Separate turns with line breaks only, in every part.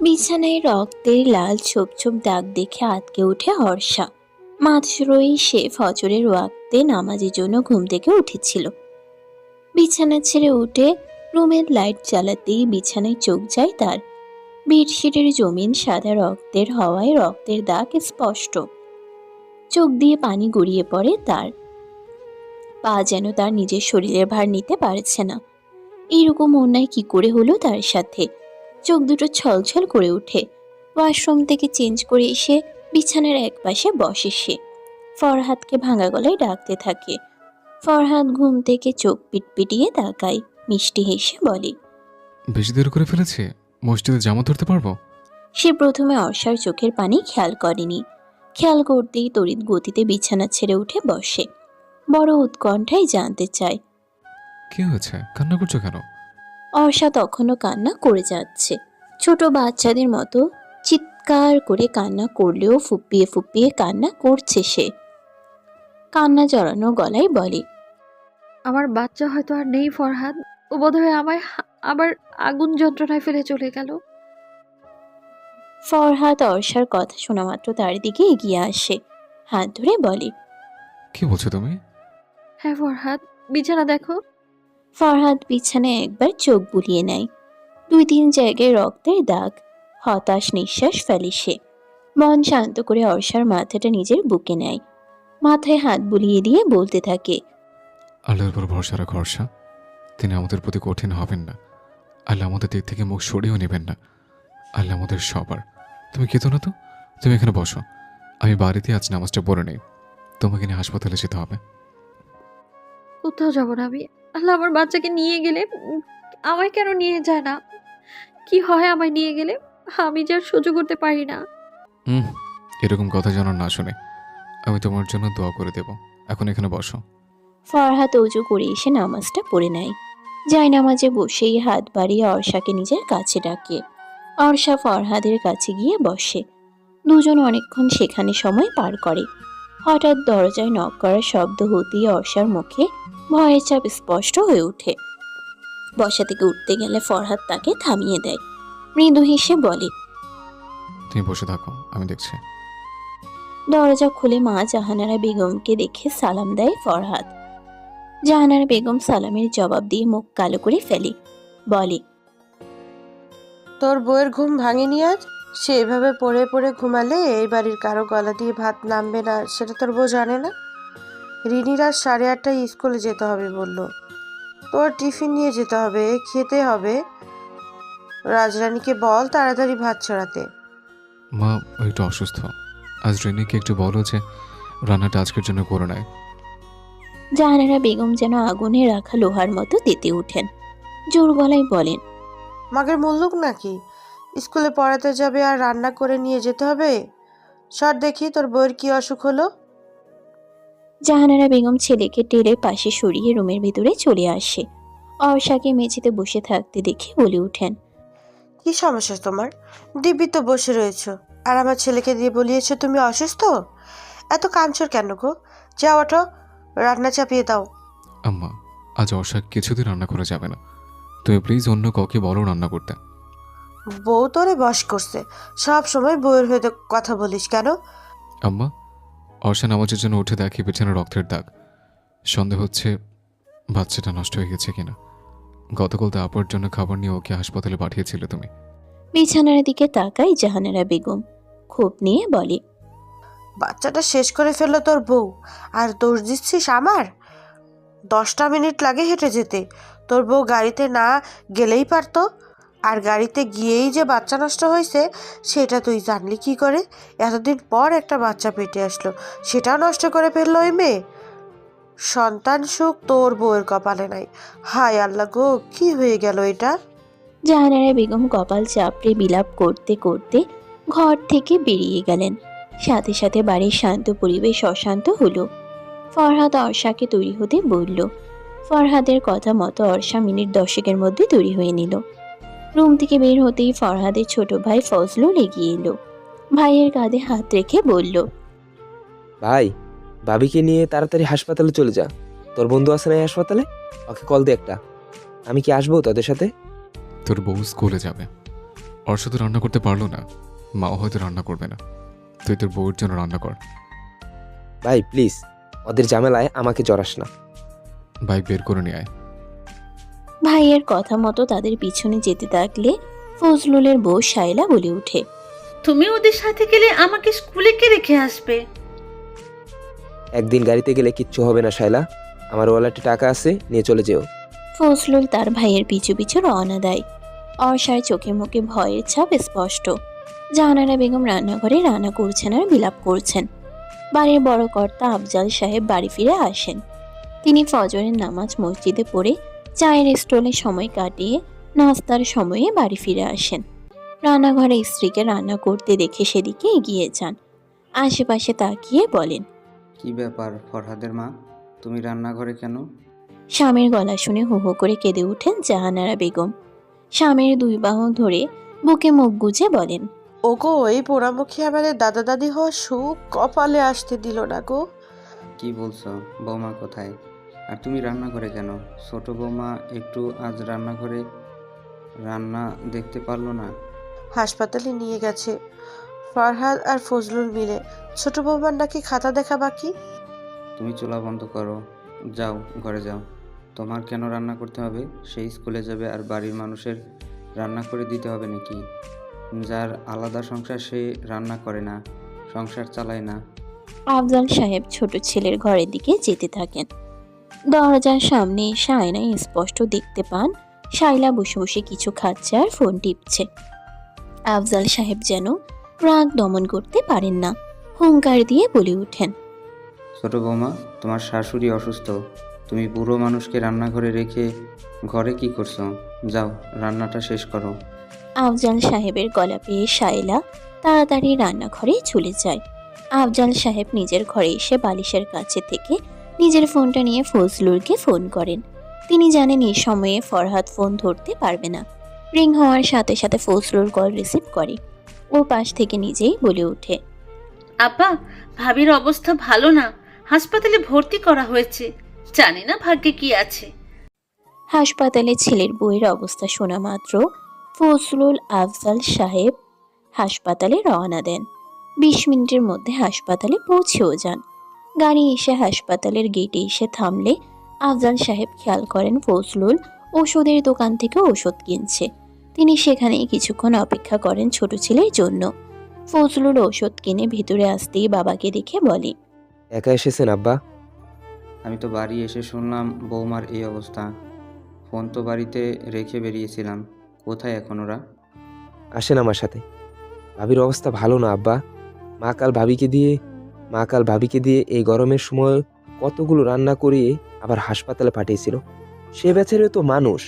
বিছানায় রক্তের লাল ছোপ ছোপ দাগ দেখে আতকে উঠে হর্ষা। মাত্রই সে ফজরের ওয়াক্তে নামাজের জন্য ঘুম থেকে উঠেছিল। বিছানা ছেড়ে উঠে রুমের লাইট জ্বালাতেই বিছানায় চোখ যায় তার। বেডশিটের জমিন সাদা রক্তের হওয়ায় রক্তের দাগ স্পষ্ট। চোখ দিয়ে পানি গড়িয়ে পড়ে তার। পা যেন তার নিজের শরীরের ভার নিতে পারছে না। এইরকম অন্যায় কি করে হলো তার সাথে? চোখ দুটো ছলছল করে ওঠে ওয়াশরুম থেকে চেঞ্জ করে এসে বিছানার এক পাশে বসে সে। ফরহাদকে ভাঙা গলায় ডাকতে থাকে। ফরহাদ ঘুম থেকে চোখ পিটপিটিয়ে তাকায় মিষ্টি হেসে বলে
বেশি দেরি করে ফেলেছে? মসজিদে জামা ধরতে পারব?
সে প্রথমে অর্ষার চোখের পানি খেয়াল করেনি। খেয়াল করতেই তড়িৎ গতিতে বিছানা ছেড়ে উঠে বসে। বড় উৎকণ্ঠায় জানতে চায়।
কি হয়েছে? কান্না করছ কেন?
অর্ষা তখনও কান্না করে যাচ্ছে। ছোট বাচ্চাদের মতো চিৎকার করে কান্না করলেও ফুপিয়ে ফুপিয়ে কান্না করছে সে। কান্না জড়ানো গলায় বলে
আমার বাচ্চা হয়তো আর নেই ফরহাদ। ও বোধহয় আমায় হা- আবার আগুন যন্ত্রণায় ফেলে চলে গেল।
ফরহাদ অর্ষার কথা শোনা মাত্র তার দিকে এগিয়ে আসে। হাত ধরে বলে
কি বলছো তুমি?
হ্যাঁ ফরহাদ। বিছানা দেখো।
ফরহাদ বিছানায় একবার চোখ বুলিয়ে নেয়। দুই তিন জায়গায় রক্তের দাগ হতাশ নিঃশ্বাস ফেলে সে। মন শান্ত করে অর্ষার মাথাটা নিজের বুকে নেয়। মাথায় হাত বুলিয়ে দিয়ে বলতে থাকে
আল্লাহর উপর ভরসা রাখো হর্ষা তিনি আমাদের প্রতি কঠিন হবেন না। আল্লাহ আমাদের দিক থেকে মুখ সরিয়েও নেবেন না। আল্লাহ আমাদের সবার। তুমি কেতো না তো? তুমি এখানে বসো। আমি বাড়িতে আজ নামাজটা পড়ে নেই। তোমাকে নিয়ে হাসপাতালে যেতে হবে।
কোথাও যাব না আমি। আল্লাহ আমার বাচ্চাকে নিয়ে গেলে আমায় কেন নিয়ে যায় না? কি হয় আমায় নিয়ে গেলে? আমি যে আর সহ্য করতে পারি না।
হুম এরকম কথা যেন না শুনে। আমি তোমার জন্য দোয়া করে দেব। এখন এখানে বসো।
ফরহাদ উজু করে এসে নামাজটা পড়ে নেয়। যাই নামাজে বসেই হাত বাড়িয়ে অর্ষাকে নিজের কাছে ডাকে। অর্ষা ফরহাদের কাছে গিয়ে বসে। দুজন অনেকক্ষণ সেখানে সময় পার করে। হঠাৎ দরজায় নক করার শব্দ হতেই অর্ষার মুখে ভয়ের চাপ স্পষ্ট হয়ে ওঠে। বসা থেকে উঠতে গেলে ফরহাদ তাকে থামিয়ে দেয়। মৃদু হেসে বলে
তুমি বসে থাকো আমি দেখছি।
দরজা খুলে মা জাহানারা বেগমকে দেখে সালাম দেয় ফরহাদ। জাহানারা বেগম সালামের জবাব দিয়ে মুখ কালো করে ফেলে বলে
তোর বউয়ের ঘুম ভাঙেনি আজ? সে এভাবে পড়ে পড়ে ঘুমালে এই বাড়ির কারও গলা দিয়ে ভাত নামবে না সেটা তোর বউ জানে না? রিনির আজ সাড়ে আটটায় স্কুলে যেতে হবে বলল। তোর টিফিন নিয়ে যেতে হবে খেতে হবে। রাজরানীকে বল তাড়াতাড়ি ভাত ছড়াতে।
মা একটু অসুস্থ। আজ রেনিকে একটু বলো যে রান্নাটা আজকের জন্য করে নেয়।
জাহানারা বেগম যেন আগুনে রাখা লোহার মতো তেতে উঠেন। জোর গলায় বলেন
মাগের মুল্লুক নাকি? স্কুলে পড়াতে যাবে আর রান্না করে নিয়ে যেতে হবে? সর দেখি তোর বউয়ের কি অসুখ হলো।
জাহানারা বেগম ছেলেকে টেরে পাশে সরিয়ে রুমের ভিতরে চলে আসে। অর্ষাকে মেঝেতে বসে থাকতে দেখে বলে ওঠেন
কি সমস্যা তোমার? দিব্যি তো বসে রয়েছো। আর আমার ছেলেকে দিয়ে বলিয়েছো তুমি অসুস্থ? এত কাঞ্চর কেন গো? যাও ওঠো রান্না চাপিয়ে দাও।
আম্মা আজ অর্ষা কিছুদিন রান্না করা যাবে না। তুমি প্লিজ অন্য কাউকে বলো রান্না করতে।
বউ তোরে বস করছে। সব সময় বউয়ের হয়ে কথা বলিস কেন?
আম্মা অর্ষা নামাজের জন্য উঠে দেখি পেছনে রক্তের দাগ। সন্দেহ হচ্ছে বাচ্চাটা নষ্ট হয়ে গেছে কিনা। গতকাল তো আপার জন্য খাবার নিয়ে ওকে হাসপাতালে পাঠিয়েছিলে তুমি।
বিছানার দিকে তাকাই জাহানারা বেগম। ক্ষোভ নিয়ে বলে
বাচ্চাটা শেষ করে ফেলল তোর বউ আর দোষ দিচ্ছিস আমার? দশটা মিনিট লাগে হেঁটে যেতে। তোর বউ গাড়িতে না গেলেই পারতো? আর গাড়িতে গিয়েই যে বাচ্চা নষ্ট হয়েছে, সেটা তুই জানলি কি করে? এতদিন পর একটা বাচ্চা পেটে আসলো, সেটাও নষ্ট করে ফেলল ওই মেয়ে। সন্তান সুখ তোর বউয়ের কপালে নাই। হায় আল্লাহ গো, কি হয়ে গেল এটা?
জাহানারা বেগম কপাল চাপড়ে বিলাপ করতে করতে ঘর থেকে বেরিয়ে গেলেন। সাথে সাথে বাড়ির শান্ত পরিবেশ অশান্ত হলো। ফরহাদ অর্ষাকে তৈরি হতে বলল। ফরহাদের কথা মতো অর্ষা মিনিট দশেকের মধ্যে তৈরি হয়ে নিল। রুম থেকে বের হতেই ফরহাদের ছোট ভাই ফজলুল এগিয়ে এলো। ভাইয়ের কাঁধে হাত রেখে বলল
ভাই ভাবিকে নিয়ে তাড়াতাড়ি হাসপাতালে চলে যা। তোর বন্ধু আছে না এই হাসপাতালে? ওকে কল দে একটা। আমি কি আসব তোদের সাথে?
তোর বউ স্কুলে যাবে। অর্ষ তো রান্না করতে পারল না। মাও হয়তো রান্না করবে না। তুই তোর বউয়ের জন্য রান্না কর।
ভাই প্লিজ ওদের ঝামেলায় আমাকে জড়াস না।
বাইক বের করে নিয়ে আয়।
ভাইয়ের কথা মতো তাদের পিছনে যেতে থাকলে ফজলুলের বউ শায়লা বলে ওঠে
তুমি ওদের সাথে গেলে আমাকে স্কুলে কে রেখে আসবে?
একদিন গাড়িতে গেলে কিচ্ছু হবে না শায়লা। আমার ওয়ালেটে টাকা আছে নিয়ে চলে যেও।
ফজলুল তার ভাইয়ের পিছু পিছু রওনা দেয়। অর্ষার চোখে মুখে ভয়ের ছাপ স্পষ্ট। জাহানারা বেগম রান্নাঘরে রান্না করছেন আর বিলাপ করছেন। বাড়ির বড় কর্তা আফজাল সাহেব বাড়ি ফিরে আসেন। তিনি ফজরের নামাজ মসজিদে পড়ে চায়ের স্টলে সময় কাটিয়ে নাস্তার সময়ে বাড়ি ফিরে আসেন। রান্নাঘরে স্ত্রীকে রান্না করতে দেখে সেদিকে এগিয়ে যান। আশেপাশে তাকিয়ে বলেন
কি ব্যাপার ফরহাদের মা? তুমি রান্নাঘরে কেন?
স্বামীর গলা শুনে হু হু করে কেঁদে ওঠেন জাহানারা বেগম। স্বামীর দুই বাহু ধরে বুকে মুখ গুজে বলেন
ওগো এই পোড়ামুখী আমাদের দাদা দাদি হওয়ার সুখ কপালে আসতে দিল না গো।
কি বলছো? বৌমা কোথায়? আর তুমি রান্নাঘরে কেন? ছোট বৌমা একটু আজ রান্নাঘরে রান্না দেখতে পারল না।
হাসপাতালে নিয়ে গেছে। ফরহাদ আর ফজলুল মিলে। ছোট বৌমার নাকি খাতা দেখা বাকি?
তুমি চুলা বন্ধ করো। যাও ঘরে যাও। তোমার কেন রান্না করতে হবে? সেই স্কুলে যাবে আর বাড়ির মানুষের রান্না করে দিতে হবে নাকি? যার আলাদা সংসার সে রান্না করে না। সংসার চালায় না।
আফজাল সাহেব ছোট ছেলের ঘরের দিকে যেতে থাকেন। দরজার সামনে এসে আয়নায় স্পষ্ট দেখতে পান। শাইলা বসে বসে কিছু খাচ্ছে আর ফোন টিপছে। আফজাল সাহেব যেন রাগ দমন করতে পারেন না। হুঙ্কার দিয়ে বলে ওঠেন
ছোট বৌমা তোমার শাশুড়ি অসুস্থ। তুমি বুড়ো মানুষকে রান্নাঘরে রেখে ঘরে কি করছ? যাও রান্নাটা শেষ করো।
আফজাল সাহেবের গলা পেয়ে শায়লা তাড়াতাড়ি রান্নাঘরে চলে যায়। আফজাল সাহেব নিজের ঘরে এসে বালিশের কাছে থেকে নিজের ফোনটা নিয়ে ফজলুরকে ফোন করেন। তিনি জানেন এই সময়ে ফরহাদ ফোন ধরতে পারবে না। রিং হওয়ার সাথে সাথে ফজলুর কল রিসিভ করে। ও পাশ থেকে নিজেই বলে ওঠে
আপা ভাবির অবস্থা ভালো না। হাসপাতালে ভর্তি করা হয়েছে। জানি না ভাগ্যে কি আছে।
হাসপাতালে ছেলের বইয়ের অবস্থা শোনা মাত্র ফজলুল আফজাল সাহেব হাসপাতালে রওনা দেন। বিশ মিনিটের মধ্যে হাসপাতালে পৌঁছেও যান। গাড়ি এসে হাসপাতালের গেটে এসে থামলে আফজাল সাহেব খেয়াল করেন ফজলুল ওষুধের দোকান থেকে ওষুধ কিনছে। তিনি সেখানেই কিছুক্ষণ অপেক্ষা করেন ছোট ছেলের জন্য। ফজলুল ওষুধ কিনে ভিতরে আসতেই বাবাকে দেখে বলে
একা এসেছেন আব্বা?
আমি তো বাড়ি এসে শুনলাম বৌমার এই অবস্থা। ফোন তো বাড়িতে রেখে বেরিয়েছিলাম। কোথায় এখন ওরা?
আসেন আমার সাথে। ভাবির অবস্থা ভালো না আব্বা। মা কাল ভাবিকে দিয়ে মা কাল ভাবিকে দিয়ে এই গরমের সময় কতগুলো রান্না করিয়ে আবার হাসপাতালে পাঠিয়েছিল। সে বেচারে তো মানুষ,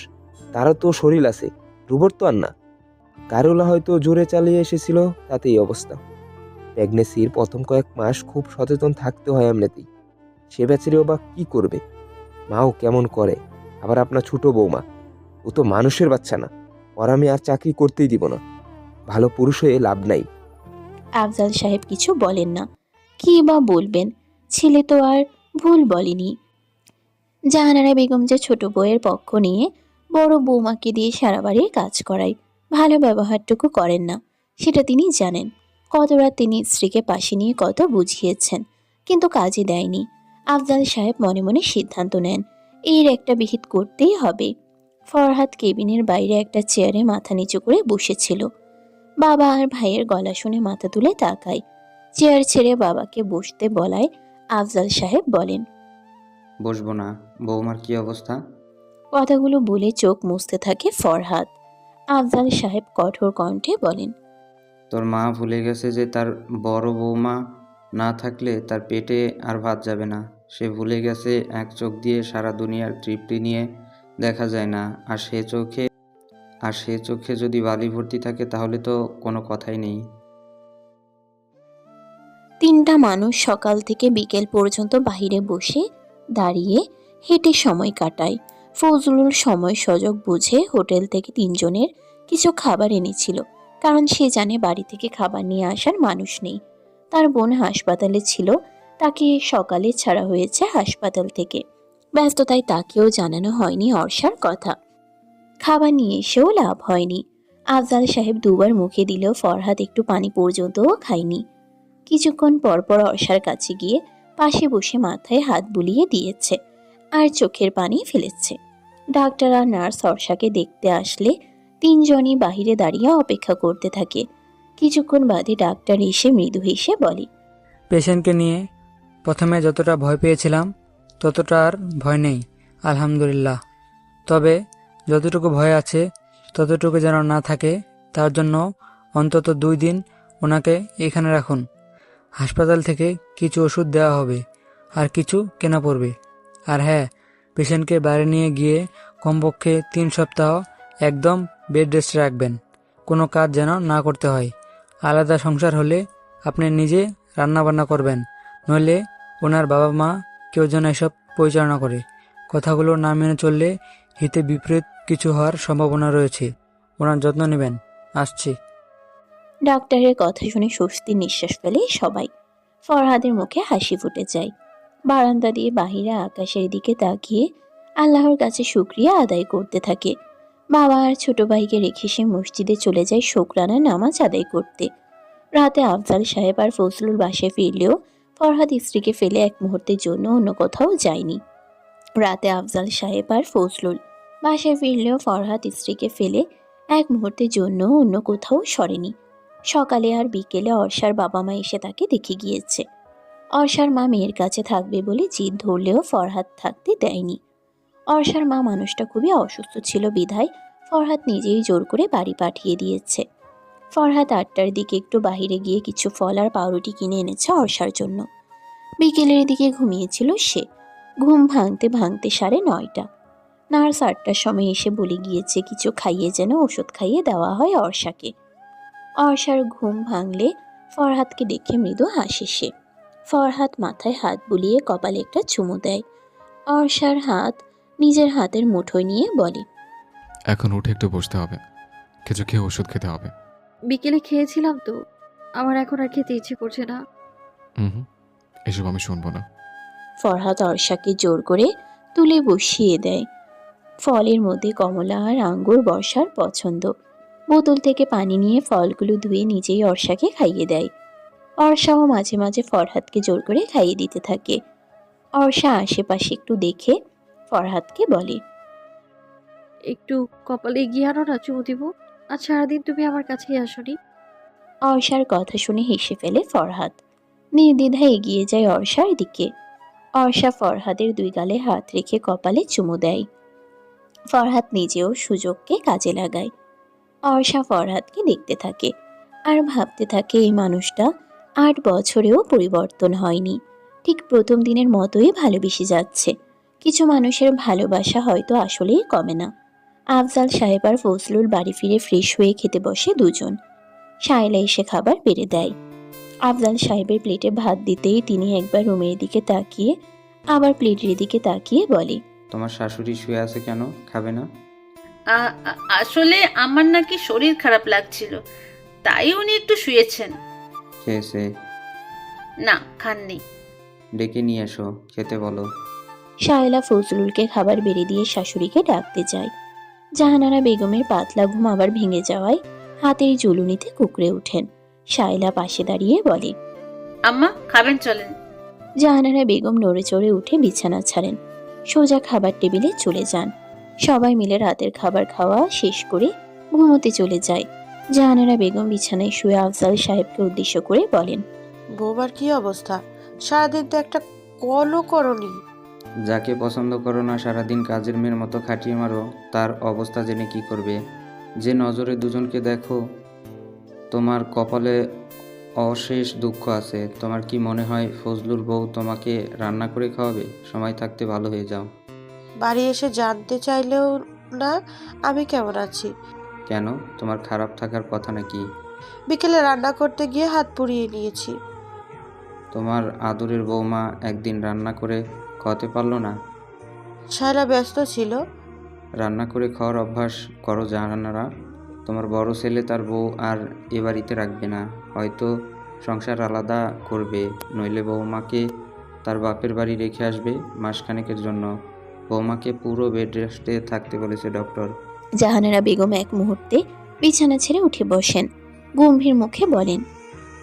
তারও তো শরীর আছে, রুবর তো আর না। কারোলা হয়তো জোরে চালিয়ে এসেছিল তাতে এই অবস্থা। প্রেগনেন্সির প্রথম কয়েক মাস খুব সচেতন থাকতে হয় এমনিতেই। সে বেচারেও বা কি করবে? মাও কেমন করে? আবার আপনার ছোট বৌমা? ও তো মানুষের বাচ্চা না, ওর আমি আর চাকরি করতেই দিব না। ভালো পুরুষ হয়ে লাভ নাই।
আফজাল সাহেব কিছু বলেন না। কি বা বলবেন? ছেলে তো আর ভুল বলেনি। জাহানারা বেগম যে ছোট বউয়ের পক্ষ নিয়ে বড় বৌমাকে দিয়ে সারা বাড়ির কাজ করায়, ভালো ব্যবহারটুকু করেন না, সেটা তিনি জানেন। কত রাত তিনি স্ত্রীকে পাশে নিয়ে কত বুঝিয়েছেন, কিন্তু কাজে দেয়নি। আফজাল সাহেব মনে মনে সিদ্ধান্ত নেন, এর একটা বিহিত করতেই হবে। ফরহাদ কেবিনের বাইরে একটা চেয়ারে মাথা নিচু করে বসেছিল। বাবা আর ভাইয়ের গলা শুনে মাথা তুলে তাকায়। চেয়ার ছেড়ে বাবাকে বসতে বলায় আফজাল সাহেব বলেন
বসবো না বৌমার কি অবস্থা?
কথাগুলো বলে চোখ মুছতে থাকে ফরহাদ। আফজাল সাহেব কঠোর কণ্ঠে বলেন
তোর মা ভুলে গেছে যে তার বড় বৌমা না থাকলে তার পেটে আর ভাত যাবে না। সে ভুলে গেছে এক চোখ দিয়ে সারা দুনিয়ার তৃপ্তি নিয়ে দেখা যায় না। আর সে চোখে আর সে চোখে যদি বালি ভর্তি থাকে তাহলে তো কোনো কথাই নেই।
তিনটা মানুষ সকাল থেকে বিকেল পর্যন্ত বাইরে বসে দাঁড়িয়ে হেঁটে সময় কাটায়। ফজলুল সময় সুযোগ বুঝে হোটেল থেকে তিনজনের কিছু খাবার এনেছিল, কারণ সে জানে বাড়ি থেকে খাবার নিয়ে আসার মানুষ নেই। তার বোন হাসপাতালে ছিল, তাকে সকালে ছাড়া হয়েছে হাসপাতাল থেকে। ব্যস্ততায় তাকেও জানানো হয়নি অর্ষার কথা। খাবার নিয়ে এসেও লাভ হয়নি। আফজাল সাহেব দুবার মুখে দিলেও ফরহাদ একটু পানি পর্যন্তও খায়নি। কিছুক্ষণ পরপর অর্ষার কাছে গিয়ে পাশে বসে মাথায় হাত বুলিয়ে দিয়েছে আর চোখের পানি ফেলেছে। ডাক্তার আর নার্স অর্ষাকে দেখতে আসলে তিনজনই বাহিরে দাঁড়িয়ে অপেক্ষা করতে থাকে। কিছুক্ষণ বাদে ডাক্তার এসে মৃদু হেসে বলে,
পেশেন্টকে নিয়ে প্রথমে যতটা ভয় পেয়েছিলাম, ততটা আর ভয় নেই, আলহামদুলিল্লাহ। তবে যতটুকু ভয় আছে, ততটুকু যেন না থাকে, তার জন্য অন্তত দুই দিন ওনাকে এখানে রাখুন। হাসপাতাল থেকে কিছু ওষুধ দেওয়া হবে আর কিছু কেনা পড়বে। আর হ্যাঁ পেশেন্টকে বাইরে নিয়ে গিয়ে কমপক্ষে তিন সপ্তাহ একদম বেড রেস্টে রাখবেন। কোনো কাজ যেন না করতে হয়। আলাদা সংসার হলে আপনি নিজে রান্না বান্না করবেন। নইলে ওনার বাবা মা কেউ যেন এসব পরিচালনা করে। কথাগুলো না মেনে চললে হিতে বিপরীত কিছু হওয়ার সম্ভাবনা রয়েছে। ওনার যত্ন নেবেন। আসছি।
ডাক্তারের কথা শুনে স্বস্তির নিঃশ্বাস ফেলে সবাই। ফরহাদের মুখে হাসি ফুটে যায়। বারান্দা দিয়ে বাহিরা আকাশের দিকে তাকিয়ে আল্লাহর কাছে শুক্রিয়া আদায় করতে থাকে। বাবা আর ছোট ভাইকে রেখে সে মসজিদে চলে যায় শুক্রানা নামাজ আদায় করতে। রাতে আফজাল সাহেব আর ফজলুল বাসায় ফিরলেও ফরহাদ স্ত্রীকে ফেলে এক মুহূর্তের জন্য অন্য কোথাও যায়নি। রাতে আফজাল সাহেব আর ফজলুল বাসায় ফিরলেও ফরহাদ স্ত্রীকে ফেলে এক মুহূর্তের জন্য অন্য কোথাও সরেনি। সকালে আর বিকেলে অর্ষার বাবা মা এসে তাকে দেখে গিয়েছে। অর্ষার মা মেয়ের কাছে থাকবে বলে জিদ ধরলেও ফরহাদ থাকতে দেয়নি। অর্ষার মা মানুষটা খুবই অসুস্থ ছিল বিধায় ফরহাদ নিজেই জোর করে বাড়ি পাঠিয়ে দিয়েছে। ফরহাদ আটটার দিকে একটু বাইরে গিয়ে কিছু ফল আর পাউরুটি কিনে এনেছে অর্ষার জন্য। বিকেলের দিকে ঘুমিয়েছিল সে। ঘুম ভাঙতে ভাঙতে সাড়ে নয়টা। নার্স আটটার সময় এসে বলে গিয়েছে, কিছু খাইয়ে যেন ওষুধ খাইয়ে দেওয়া হয় অর্ষাকে। অর্ষার ঘুম ভাঙলে ফরহাদকে দেখে মৃদু হাসে সে। ফরহাদ মাথায় হাত বুলিয়ে কপালে একটা চুমু দেয়। অর্ষার হাত নিজের হাতের মুঠোয় নিয়ে বলে
এখন উঠে একটু বসতে হবে। কিছু খেয়ে ওষুধ খেতে হবে।
বিকেলে খেয়েছিলাম তো। আমার এখন আর খেতে ইচ্ছে করছে না।
হুম এসব আমি শুনব না।
ফরহাদ অর্ষাকে জোর করে তুলে বসিয়ে দেয়। ফলের মধ্যে কমলা আর আঙ্গুর বর্ষার পছন্দ। বোতল থেকে পানি নিয়ে ফলগুলো ধুয়ে নিজেই অর্ষাকে খাইয়ে দেয়। অর্ষাও মাঝে মাঝে ফরহাদকে জোর করে খাইয়ে দিতে থাকে। অর্ষা আশেপাশে একটু দেখে ফরহাদকে বলে
একটু কপালে গিয়ে আনো না চুমু দিব আজ সারাদিন তুমি আমার কাছেই আসনি।
অর্ষার কথা শুনে হেসে ফেলে ফরহাদ। নির্দ্বিধায় এগিয়ে যায় অর্ষার দিকে। অর্ষা ফরহাদের দুই গালে হাত রেখে কপালে চুমু দেয়। ফরহাদ নিজেও সুযোগকে কাজে লাগায়। অর্ষা ফরহাদকে দেখতে থাকে। আর ভাবতে থাকে এই মানুষটা আট বছরেও পরিবর্তন হয়নি। ঠিক প্রথম দিনের মতোই ভালোবেসে যাচ্ছে। কিছু মানুষের ভালোবাসা হয়তো আসলেই কমে না। আফজাল সাহেব আর ফজলুল বাড়ি ফিরে ফ্রেশ হয়ে খেতে বসে দুজন। শায়লা এসে খাবার বেড়ে দেয়। আফজাল সাহেবের প্লেটে ভাত দিতেই তিনি একবার রুমের দিকে তাকিয়ে, আবার প্লেটের দিকে তাকিয়ে বলে,
তোমার শাশুড়ি শুয়ে আছে কেন? খাবে না?
আসলে আমার নাকি শরীর খারাপ লাগছিল। তাই উনি একটু শুয়েছেন।
খেয়েছে
না খাননি।
ডেকে নিয়ে এসো খেতে বলো।
শায়লা ফজলুলকে খাবার বেড়ে দিয়ে শাশুড়িকে ডাকতে যায়। জাহানারা বেগমের পাতলা ঘুম আবার ভেঙে যাওয়ায় হাতের জুলুনিতে কুকড়ে ওঠেন। শায়লা পাশে দাঁড়িয়ে বলে
আম্মা খাবেন চলেন।
জাহানারা বেগম নড়ে চড়ে উঠে বিছানা ছাড়েন। সোজা খাবার টেবিলে চলে যান। সবাই মিলে রাতের খাবার খাওয়া শেষ করে ঘুমোতে চলে যায়। জাহানারা বেগম বিছানায় শুয়ে আফজাল সাহেবকে উদ্দেশ্য করে বলেন
বৌমার কি অবস্থা? সারাদিন তো একটা কলও করনি।
যাকে পছন্দ করো না সারাদিন কাজের মেয়ের মতো খাটিয়ে মারো তার অবস্থা জেনে কি করবে? যে নজরে দুজনকে দেখো তোমার কপালে অশেষ দুঃখ আছে। তোমার কি মনে হয় ফজলুর বউ তোমাকে রান্না করে খাওয়াবে? সময় থাকতে ভালো হয়ে যাও।
বাড়ি এসে জানতে চাইলেও না আমি কেমন আছি?
কেন? তোমার খারাপ থাকার কথা নাকি?
বিকেলে রান্না করতে গিয়ে হাত পুড়িয়ে নিয়েছি।
তোমার আদরের বৌমা একদিন রান্না করে খাওয়াতে পারল না?
শায়লা ব্যস্ত ছিল।
রান্না করে খাওয়ার অভ্যাস করো জানানারা তোমার বড় ছেলে তার বউ আর এ বাড়িতে রাখবে না। হয়তো সংসার আলাদা করবে নইলে বৌমাকে তার বাপের বাড়ি রেখে আসবে মাসখানেকের জন্য। বৌমাকে পুরো বেড রেস্টে থাকতে বলেছে ডক্টর
জাহানারা বেগম এক মুহূর্তে বিছানা ছেড়ে উঠে বসেন। গম্ভীর মুখে বলেন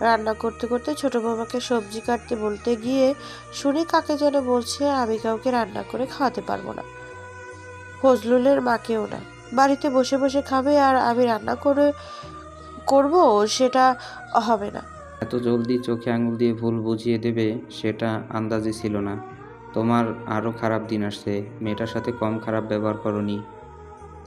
রান্না করতে করতে ছোট বৌমাকে সবজি কাটতে বলতে গিয়ে শুনি কাকে যেন বলছে আমি কাউকে রান্না করে খাওয়াতে পারব না। ফজলুলের মাকেও না। বাড়িতে বসে বসে খাবে আর আমি রান্না করে করব সেটা হবে না।
এত জলদি চোখে আঙুল দিয়ে ভুল বুঝিয়ে দেবে সেটা আন্দাজে ছিল না। তোমার আরও খারাপ দিন আসছে মেয়েটার সাথে কম খারাপ ব্যবহার করনি।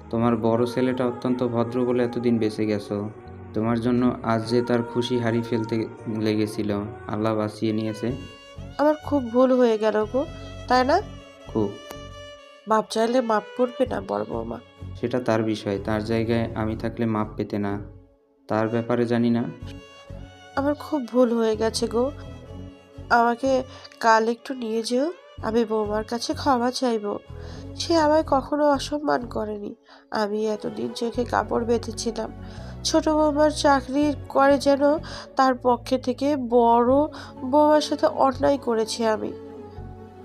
তোমার বড় ছেলেটা অত্যন্ত ভদ্র বলে এতদিন বেঁচে গেছো। তোমার জন্য আজ যে তার খুশি হারিয়ে ফেলতে লেগেছিল আল্লাহ বাঁচিয়ে নিয়েছে।
আমার খুব ভুল হয়ে গেল গো তাই না?
খুব।
মাপ চাইলে মাপ করবে না বড় বৌমা।
সেটা তার বিষয় তার জায়গায় আমি থাকলে মাপ পেতে না। তার ব্যাপারে জানি না।
আমার খুব ভুল হয়ে গেছে গো। আমাকে কাল একটু নিয়ে যেও। আমি বৌমার কাছে ক্ষমা চাইব। সে আমায় কখনো অসম্মান করেনি। আমি এতদিন চোখে কাপড় বেঁধেছিলাম। ছোট বৌমার চাকরি করে যেন তার পক্ষে থেকে বড় বৌমার সাথে অন্যায় করেছি আমি।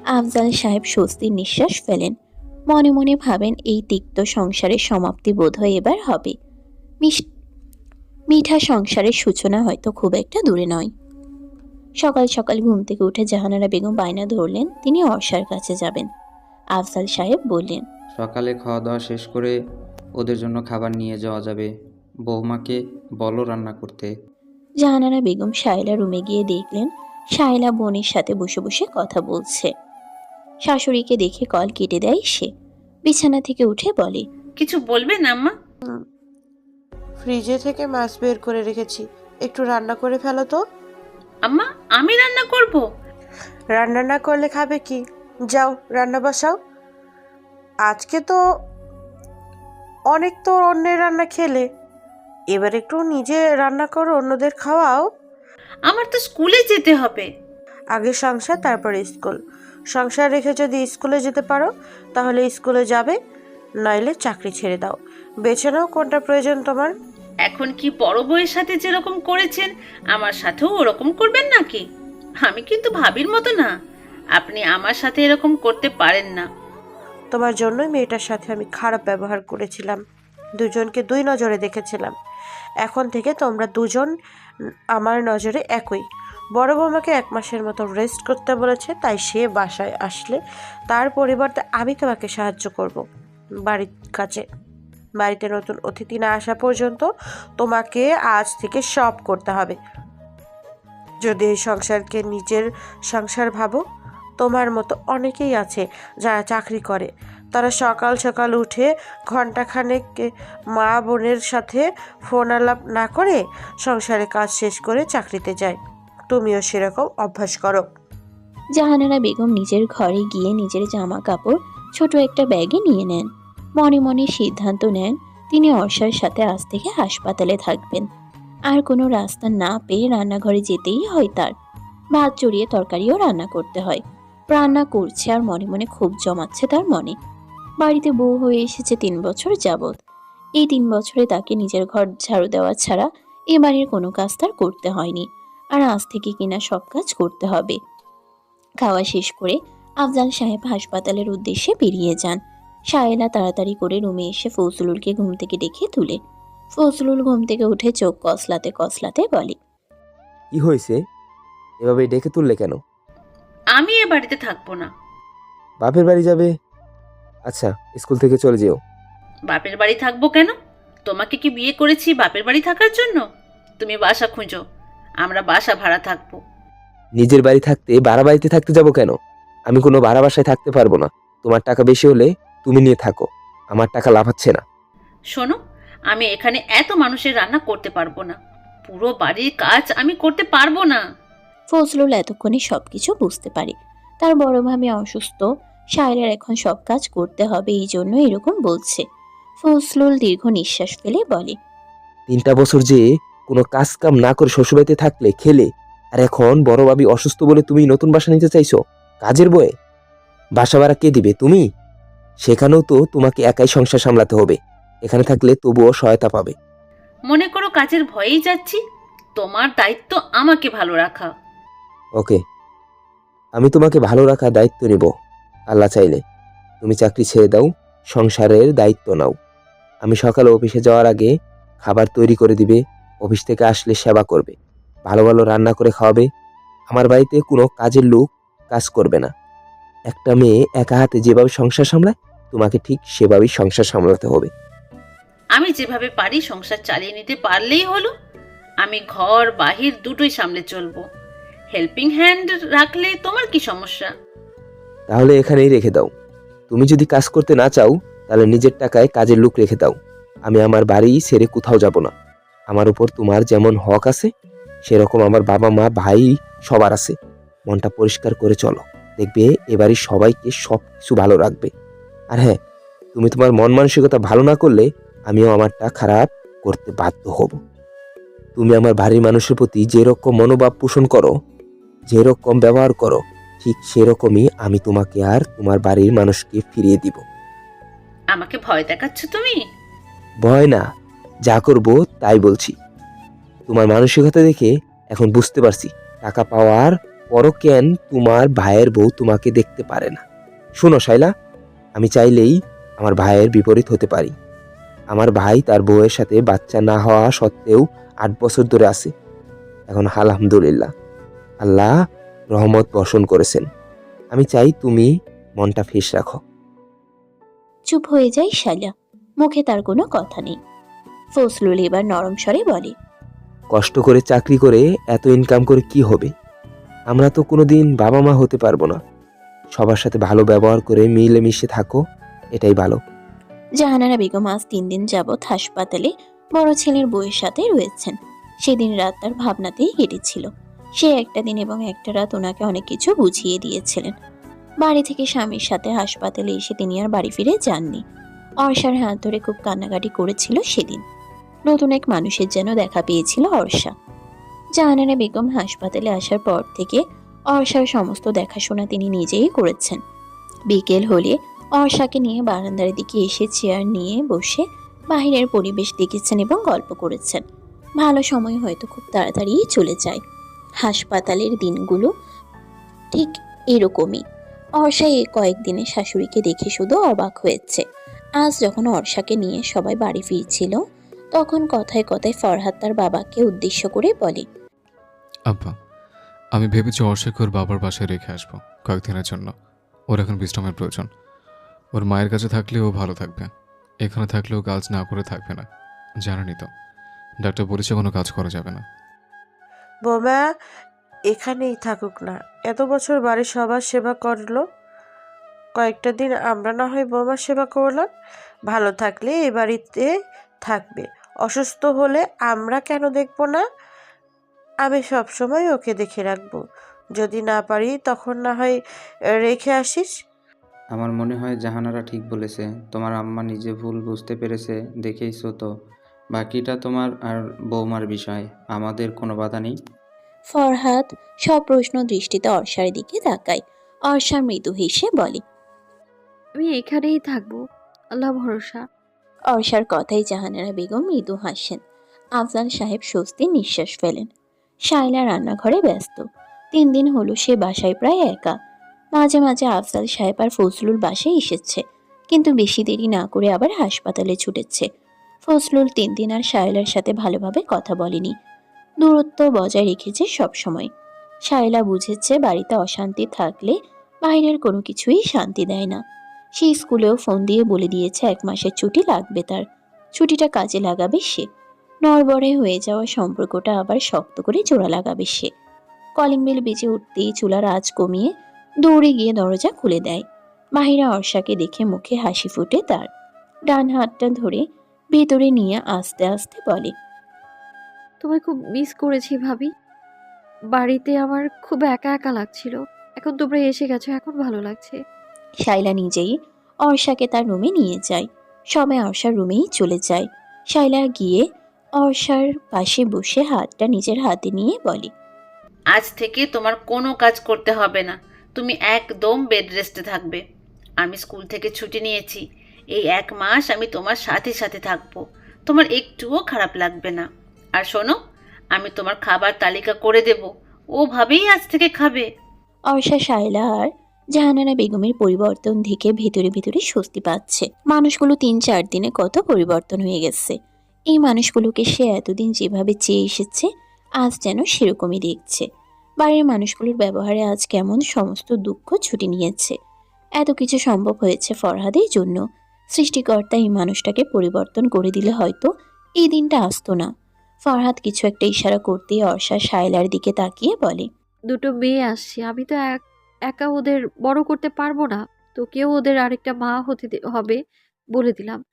আফজাল সাহেব স্বস্তির নিঃশ্বাস ফেলেন। মনে মনে ভাবেন এই তিক্ত সংসারের সমাপ্তি বোধহয় এবার হবে। মিঠা সংসারের সূচনা হয়তো খুব একটা দূরে নয়। সকাল সকাল ঘুম থেকে উঠে জাহানারা বেগম বায়না ধরলেন তিনি অর্ষার কাছে যাবেন। আফজাল সাহেব বললেন
সকালে খাওয়া দাওয়া শেষ করে ওদের জন্য খাবার নিয়ে যাওয়া যাবে। বৌমাকে বলো রান্না করতে।
জাহানারা বেগম শায়লা রুমে গিয়ে দেখলেন শায়লা বোনের সাথে বসে বসে কথা বলছে। শাশুড়িকে দেখে কল কেটে দেয় সে। বিছানা থেকে উঠে বলে
কিছু বলবেন আম্মা?
ফ্রিজে থেকে মাছ বের করে রেখেছি। একটু রান্না করে ফেলো তো।
আম্মা আমি রান্না করব?
রান্না না করলে খাবে কি? যাও রান্না বসাও। আজকে তো অনেক তো অন্যের রান্না খেলে। এবার একটু নিজে রান্না করো অন্যদের খাওয়াও।
আমার তো স্কুলে যেতে হবে।
আগে সংসার তারপরে স্কুল। সংসার রেখে যদি স্কুলে যেতে পারো তাহলে স্কুলে যাবে নইলে চাকরি ছেড়ে দাও। বেছে নাও কোনটা প্রয়োজন তোমার।
এখন কি বড় বউয়ের সাথে যেরকম করেছেন, আমার সাথেও ওরকম করবেন নাকি? আমি কিন্তু ভাবির মতো না। আপনি আমার সাথে এরকম করতে পারেন না।
তোমার জন্যই মেয়েটার সাথে আমি খারাপ ব্যবহার করেছিলাম। দুজনকে দুই নজরে দেখেছিলাম। এখন থেকে তোমরা দুজন আমার নজরে একই। বড় বৌমাকে এক মাসের মতো রেস্ট করতে বলেছে, তাই সে বাসায় আসলে তার পরিবর্তে আমি তোমাকে সাহায্য করব বাড়ির কাছে বাড়িতে নতুন অতিথি না আসা পর্যন্ত তোমাকে আজ থেকে সব করতে হবে। যদি এই সংসারকে নিজের সংসার ভাবো, তোমার মতো অনেকেই আছে যারা চাকরি করে। তারা সকাল সকাল উঠে ঘন্টাখানেক মা বোনের সাথে ফোন আলাপ না করে সংসারে কাজ শেষ করে চাকরিতে যায়। তুমিও সেরকম অভ্যাস করো।
জাহানারা বেগম নিজের ঘরে গিয়ে নিজের জামা কাপড় ছোট একটা ব্যাগে নিয়ে নেন। মনে মনে সিদ্ধান্ত নেন তিনি অর্ষার সাথে আজ থেকে হাসপাতালে থাকবেন। আর কোনো রাস্তা না পেয়ে রান্নাঘরে যেতেই হয় তার। ভাত চড়িয়ে তরকারিও রান্না করতে হয়। রান্না করছে আর মনে মনে খুব জমাচ্ছে তার মনে। বাড়িতে বউ হয়ে এসেছে তিন বছর যাবৎ। এই তিন বছরে তাকে নিজের ঘর ঝাড়ু দেওয়া ছাড়া এ বাড়ির কোনো কাজ তার করতে হয়নি। আর আজ থেকে কিনা সব কাজ করতে হবে। খাওয়া শেষ করে আফজাল সাহেব হাসপাতালের উদ্দেশ্যে বেরিয়ে যান। সায়েলা তাড়াতাড়ি করে রুমে এসে ফজলুলকে ঘুম থেকে ডেকে তুলে। ফজলুল ঘুম থেকে উঠে চোখ কসলাতে কসলাতে বলে
কি হয়েছে? এভাবে ডেকে তুললে কেন?
আমি এ বাড়িতে থাকব না।
বাপের বাড়ি যাবে? আচ্ছা স্কুল থেকে চলে যেও।
বাপের বাড়ি থাকব কেন? তোমাকে কি বিয়ে করেছি বাপের বাড়ি থাকার জন্য? তুমি বাসা খুঁজো আমরা বাসা ভাড়া থাকব।
নিজের বাড়ি থাকতে ভাড়া বাড়িতে থাকতে যাব কেন? আমি কোনো ভাড়া বাসায় থাকতে পারব না। তোমার টাকা বেশি হলে তুমি নিয়ে থাকো। আমার টাকা লাফাচ্ছে না।
শোনো আমি এখানে এত মানুষের রান্না করতে পারব না। পুরো বাড়ির কাজ আমি করতে পারব না।
ফজলুল এতক্ষণে সবকিছু বুঝতে পারে। তার বড় ভাবে অসুস্থ সায়লার এখন সব কাজ করতে হবে এই জন্য এরকম বলছে। ফজলুল দীর্ঘ নিঃশ্বাস ফেলে বলে
তিনটা বছর যে কোনো কাজ কাম না করে শ্বশুরবাড়িতে থাকলে খেলে আর এখন বড় ভাবি অসুস্থ বলে তুমি নতুন বাসা নিতে চাইছো? কাজের বয়ে? বাসা ভাড়া কে দিবে তুমি? সেখানেও তো তোমাকে একাই সংসার সামলাতে হবে। এখানে থাকলে তবুও সহায়তা পাবে।
মনে করো কাজের ভয়েই যাচ্ছি। তোমার দায়িত্ব আমাকে ভালো রাখা।
ওকে। আমি তোমাকে ভালো রাখার দায়িত্ব নেব। আল্লাহ চাইলে। তুমি চাকরি ছেড়ে দাও সংসারের দায়িত্ব নাও। আমি সকালে অফিসে যাওয়ার আগে খাবার তৈরি করে দিবে অফিস থেকে আসলে সেবা করবে। ভালো ভালো রান্না করে খাওয়াবে। আমার বাড়িতে কোনো কাজের লোক কাজ করবে না। একটা মেয়ে একা হাতে যেভাবে সংসার সামলায় তোমাকে ঠিক সেভাবেই সংসার সামলাতে হবে।
আমি যেভাবে পারি সংসার চালিয়ে নিতে পারলেই হলো। আমি ঘর বাহির দুটোই সামলে চলবো। হেল্পিং হ্যান্ড রাখলে তোমার কি সমস্যা?
তাহলে এখানেই রেখে দাও। তুমি যদি কাজ করতে না চাও তাহলে নিজের টাকায় কাজের লোক রেখে দাও। আমি আমার বাড়ি ছেড়ে কোথাও যাব না। আমার উপর তোমার যেমন হক আছে সেরকম আমার বাবা মা ভাই সবার আছে। মনটা পরিষ্কার করে চলো। দেখবে এবারই সবাইকে সব কিছু ভালো রাখবে। আর হ্যাঁ তুমি তোমার মন মানসিকতা ভালো না করলে আমিও আমারটা খারাপ করতে বাধ্য হব। তুমি আমার বাড়ির মানুষের প্রতি যেরকম মনোভাব পোষণ করো যেরকম ব্যবহার করো ঠিক সেরকমই আমি তোমাকে আর তোমার বাড়ির মানুষকে ফিরিয়ে দিব।
আমাকে ভয় দেখাচ্ছ তুমি?
ভয় না যা করব তাই বলছি। তোমার মানসিকতা দেখে এখন বুঝতে পারছি টাকা পাওয়ার পরও কেন তোমার ভাইয়ের বউ তোমাকে দেখতে পারে না। শোনো শাইলা আমি চাইলেই আমার ভাইয়ের বিপরীত হতে পারি। আমার ভাই তার বউয়ের সাথে বাচ্চা না হওয়া সত্ত্বেও আট বছর ধরে আছে। এখন আলহামদুলিল্লাহ। আল্লাহ রহমত বর্ষণ করেছেন। আমি চাই তুমি মনটা ফ্রেশ রাখো।
চুপ হয়ে যায় শাইলা। মুখে তার কোনো কথা নেই। ফজলুল এবার নরম স্বরে বলে
কষ্ট করে চাকরি করে এত ইনকাম করে কি হবে? আমরা তো কোনোদিন বাবা মা হতে পারব না। সবার সাথে ভালো ব্যবহার করে মিলেমিশে থাকো, এটাই ভালো।
জাহানারা বেগম আজ তিন দিন যাবৎ হাসপাতালে বড় ছেলের বউয়ের সাথে রয়েছেন। সেদিন রাত তার ভাবনাতেই কেটেছিল সে একটা দিন এবং একটা রাত ওনাকে অনেক কিছু বুঝিয়ে দিয়েছিলেন। বাড়ি থেকে স্বামীর সাথে হাসপাতালে এসে তিনি আর বাড়ি ফিরে যাননি। অর্ষার হাত ধরে খুব কান্নাকাটি করেছিল সেদিন। নতুন এক মানুষের যেন দেখা পেয়েছিল অর্ষা। জাহানারা বেগম হাসপাতালে আসার পর থেকে অর্ষার সমস্ত দেখাশোনা তিনি নিজেই করেছেন। বিকেল হলে অর্ষাকে নিয়ে বারান্দার দিকে এসে চেয়ার নিয়ে বসে বাহিরের পরিবেশ দেখেছেন এবং গল্প করেছেন। ভালো সময় হয়তো খুব তাড়াতাড়ি চলে যায়। হাসপাতালের দিনগুলো ঠিক এরকমই। অর্ষা এই কয়েকদিনে শাশুড়িকে দেখে শুধু অবাক হয়েছে। আজ যখন অর্ষাকে নিয়ে সবাই বাড়ি ফিরছিল, তখন কথায় কথায় ফরহাদ তার বাবাকে উদ্দেশ্য করে বলে,
আব্বা আমি ভেবেছি অর্ষাকে ওর বাবার বাসায় রেখে আসব কয়েকদিনের জন্য। ওর এখন বিশ্রামের প্রয়োজন। ওর মায়ের কাছে থাকলে ও ভালো থাকবে। এখানে থাকলেও কাজ না করে থাকবে না। জানানি তো। ডাক্তার বলেছে কোনো কাজ করা যাবে না।
বোমা, এখানেই থাকুক না। এত বছর বাড়ির সবার সেবা করল। কয়েকটা দিন আমরা না হয় বোমার সেবা করলাম। ভালো থাকলে এ বাড়িতে থাকবে। অসুস্থ হলে আমরা কেন দেখব না? আমি সব সময় ওকে দেখে রাখব। যদি না পারি তখন না হয় রেখে আসিস?
আমার মনে হয় জাহানারা ঠিক বলেছে। তোমার আম্মা নিজে ভুল বুঝতে পেরেছে দেখেইছো তো বাকিটা তোমার আর বৌমার বিষয়। আমাদের কোনো বাধা নেই।
ফরহাদ সপ্রশ্ন দৃষ্টিতে অর্ষার দিকে তাকায়। অর্ষা মৃদু হেসে বলে
আমি এখানেই থাকব। আল্লাহ ভরসা।
অর্ষার কথাই জাহানারা বেগম মৃদু হাসেন। আফজাল সাহেব স্বস্তি নিঃশ্বাস ফেলেন। শায়লা রান্নাঘরে ব্যস্ত। তিন দিন হলো সে বাসায় প্রায় একা। মাঝে মাঝে আফজাল সাহেব আর ফজলুল বাসায় এসেছে, কিন্তু বেশি দেরি না করে আবার হাসপাতালে ছুটেছে। ফজলুল তিন দিন আর শায়লার সাথে ভালোভাবে কথা বলেনি। দূরত্ব বজায় রেখেছে সব সময় শায়লা বুঝেছে বাড়িতে অশান্তি থাকলে বাইরের কোনো কিছুই শান্তি দেয় না। সে স্কুলেও ফোন দিয়ে বলে দিয়েছে, এক মাসের ছুটি লাগবে তার। ছুটিটা কাজে লাগাবে সে। নড়বড়ে হয়ে যাওয়া সম্পর্কটা আবার শক্ত করে জোড়া লাগাবে সে। কলিং বেল বেজে উঠতেই চুলার আঁচ কমিয়ে দৌড়ে গিয়ে দরজা খুলে দেয়। মাহিরা অর্ষাকে দেখে মুখে হাসি ফুটে তার। ডান হাতটা ধরে ভেতরে নিয়ে আস্তে আস্তে বলে
তোমায় খুব মিস করেছি ভাবি। বাড়িতে আমার খুব একা একা লাগছিল। এখন তোমরা এসে গেছো এখন ভালো লাগছে।
শাইলা নিজেই অর্ষাকে তার রুমে নিয়ে যায়। সবাই অর্ষার রুমেই চলে যায়। শাইলা গিয়ে অর্ষার পাশে বসে হাতটা নিজের হাতে নিয়ে বলে
আজ থেকে তোমার কোনো কাজ করতে হবে না। তুমি একদম বেড রেস্টে থাকবে। আমি স্কুল থেকে ছুটি নিয়েছি। এই এক মাস আমি তোমার সাথে সাথে থাকব। তোমার একটুও খারাপ লাগবে না। আর শোনো আমি তোমার খাবার তালিকা করে দেব। ওভাবেই আজ থেকে খাবে।
অর্ষা শায়লা আর জাহানারা বেগমের পরিবর্তন দেখে ভেতরে ভেতরে স্বস্তি পাচ্ছে। মানুষগুলো তিন চার দিনে কত পরিবর্তন হয়ে গেছে। এই মানুষগুলোকে সে এতদিন যেভাবে চেয়ে এসেছে, আজ যেন সেরকমই দেখছে। বাড়ির মানুষগুলোর ব্যবহারে আজ কেমন সমস্ত দুঃখ ছুটি নিয়েছে। এত কিছু সম্ভব হয়েছে ফরহাদের জন্য। সৃষ্টিকর্তা এই মানুষটাকে পরিবর্তন করে দিলে হয়তো এই দিনটা আসতো না। ফরহাদ কিছু একটা ইশারা করতেই অর্ষা শায়লার দিকে তাকিয়ে বলে,
দুটো মেয়ে আসছে, আমি তো এক, একা ওদের বড় করতে পারব না। তোকেও ওদের আরেকটা মা হতে দে- হবে বলে দিলাম।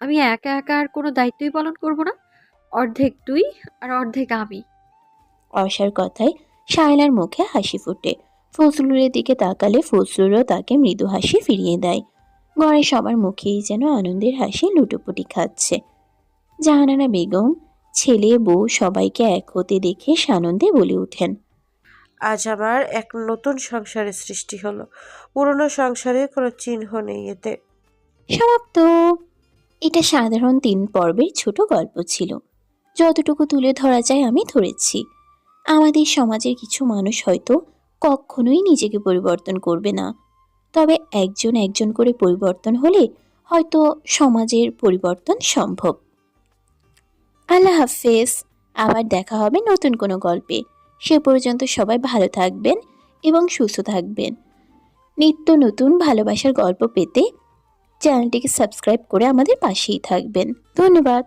আমি একা একা আর কোনো দায়িত্বই পালন করব না। অর্ধেক তুই আর অর্ধেক আমি।
অর্ষার কথায় শায়লার মুখে হাসি ফোটে। ফজলুরের দিকে তাকালে ফজলুরও তাকে মৃদু হাসি ফিরিয়ে দেয়। ঘরে সবার মুখেই যেন আনন্দের হাসি লুটোপুটি খাচ্ছে। জাহানারা বেগম ছেলে বউ সবাইকে এক হতে দেখে সানন্দে বলে ওঠেন।
আজ আমার এক নতুন সংসারের সৃষ্টি হলো। পুরনো সংসারে কোনো চিহ্ন নেই এতে।
সমাপ্ত। এটা সাধারণ তিন পর্বের ছোট গল্প ছিল। যতটুকু তুলে ধরা যায় আমি ধরেছি। আমাদের সমাজের কিছু মানুষ হয়তো কখনোই নিজেকে পরিবর্তন করবে না। তবে একজন একজন করে পরিবর্তন হলে হয়তো সমাজের পরিবর্তন সম্ভব। আল্লাহ হাফেজ, আবার দেখা হবে নতুন কোনো গল্পে। সে পর্যন্ত সবাই ভালো থাকবেন এবং সুস্থ থাকবেন। নিত্য নতুন ভালোবাসার গল্প পেতে চ্যানেলটিকে সাবস্ক্রাইব করে আমাদের পাশেই থাকবেন। ধন্যবাদ।